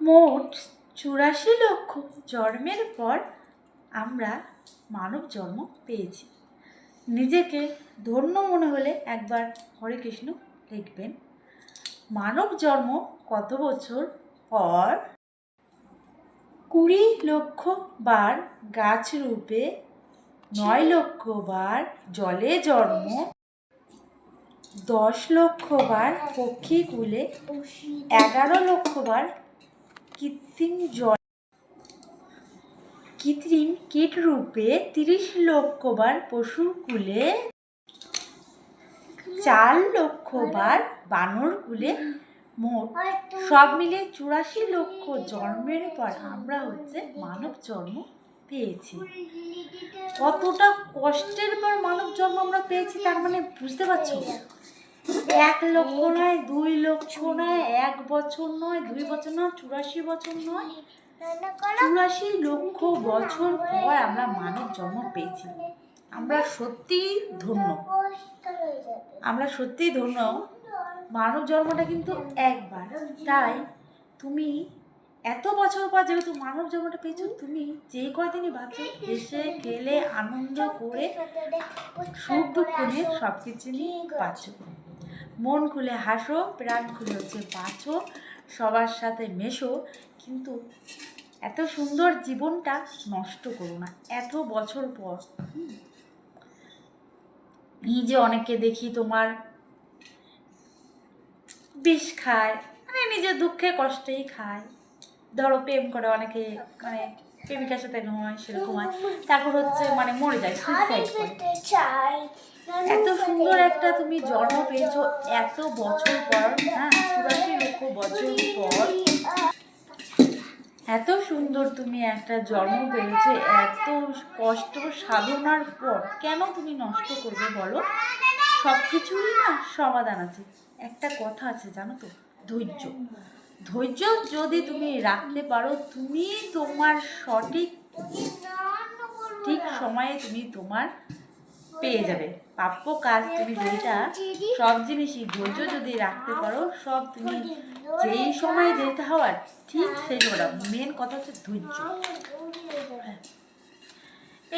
মোট চুরাশি লক্ষ জন্মের পর আমরা মানব জন্ম পেয়েছি। নিজেকে ধন্য মনে হলে একবার হরে কৃষ্ণ লিখবেন, মানব জন্ম কত বছর পর? কুড়ি লক্ষ বার গাছ রূপে, নয় লক্ষ বার জলে জন্ম দশ লক্ষ বার পক্ষী কুলে, এগারো লক্ষ বার কৃত্রিম জল, কৃত্রিম কীট রূপে তিরিশ লক্ষ বার পশু কুলে, চার লক্ষ বার বানর কুলে, মোট সব মিলিয়ে চুরাশি লক্ষ জন্মের পর আমরা হচ্ছে মানব জন্ম পেয়েছি। কতটা কষ্টের পর মানব জন্ম আমরা পেয়েছি তার মানে বুঝতে পারছ? এক লক্ষ নয়, দুই লক্ষ নয়, এক বছর নয়, দুই বছর নয়, চুরাশি বছর নয়, চুরাশি লক্ষ বছর পর আমরা মানব জন্ম পেয়েছি। আমরা সত্যিই ধন্য। আমরা সত্যিই ধন্য। মানব জন্মটা কিন্তু একবার। তাই তুমি এত বছর পর যেহেতু মানব জন্মটা পেয়েছ, তুমি যেই কয়দিনই বাঁচো এসে খেলে, আনন্দ করে, সুখ দুঃখ নিয়ে সব কিছু নিয়ে বাঁচো মন খুলে হাসো, প্রাণ খুলে হচ্ছে বাঁচো, সবার সাথে মেশো, কিন্তু এত সুন্দর জীবনটা নষ্ট করো না, এত বছর পর। নিজে অনেকে দেখি তোমার বিষ খায় মানে নিজের দুঃখে কষ্টেই খায়। ধরো প্রেম করে অনেকে মানে প্রেমিকার সাথে হয় সেরকম হয়। তারপর হচ্ছে মানে মরে যায় সুইসাইড করে। এত সুন্দর একটা তুমি জন্ম পেয়েছ এত বছর পর হ্যাঁ চুরাশি লক্ষ বছর পর। এত সুন্দর তুমি একটা জন্ম পেয়েছ এত কষ্ট সাধনার পর। কেন তুমি নষ্ট করবে বলো? সব কিছুরই না সমাধান আছে। একটা কথা আছে জানো তো ধৈর্য। ধৈর্য যদি তুমি রাখতে পারো, তুমি তোমার সঠিক ঠিক সময়ে তুমি তোমার পেয়ে যাবে। প্রাপ্য কাজ তুমি যেটা, সব জিনিসই ধৈর্য যদি রাখতে পারো, সব তুমি যেই সময় যেতে হওয়ার, ঠিক সেই সময়টা মেন কথা হচ্ছে ধৈর্য।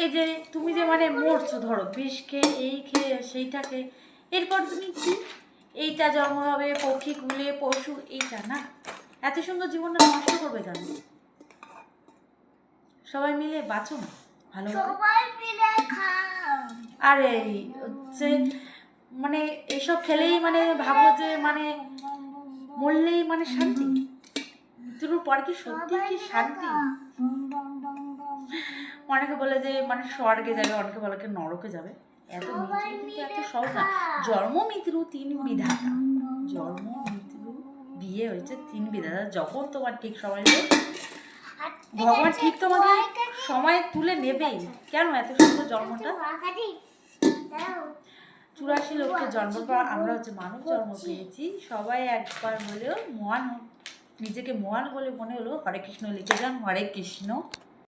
এই যে তুমি যে মানে মরছো, ধরো বিষ খেয়ে এই খেয়ে সেইটা খেয়ে এরপর তুমি কি? এইটা জন্ম হবে, পক্ষী কুলে পশু, এইটা না? এত সুন্দর জীবনটা নষ্ট করবে কেন? সবাই মিলে বাঁচো না ভালো আরে হচ্ছে মানে এসব খেলেই মানে ভাবো যে মানে মরলেই মানে শান্তি। মৃত্যুর পর কি সত্যি কি শান্তি? অনেকে বলে যে মানে স্বর্গে যাবে অনেকে বলে কি নরকে যাবে। এত মৃত্যু এত সহজ না। জন্ম মৃত্যু তিন বিধাতা। জন্ম বিয়ে হয়েছে তিন বিধাতা যখন তোমার ঠিক সময় ভগবান ঠিক তোমাকে সময় তুলে নেবেই। কেন এত সুন্দর জন্মটা? চুরাশি লক্ষের জন্ম পর আমরা হচ্ছে মানুষ জন্ম পেয়েছি। সবাই একবার হলেও মহান নিজেকে মহান বলে মনে হলো হরে কৃষ্ণ লিখে যান হরে কৃষ্ণ।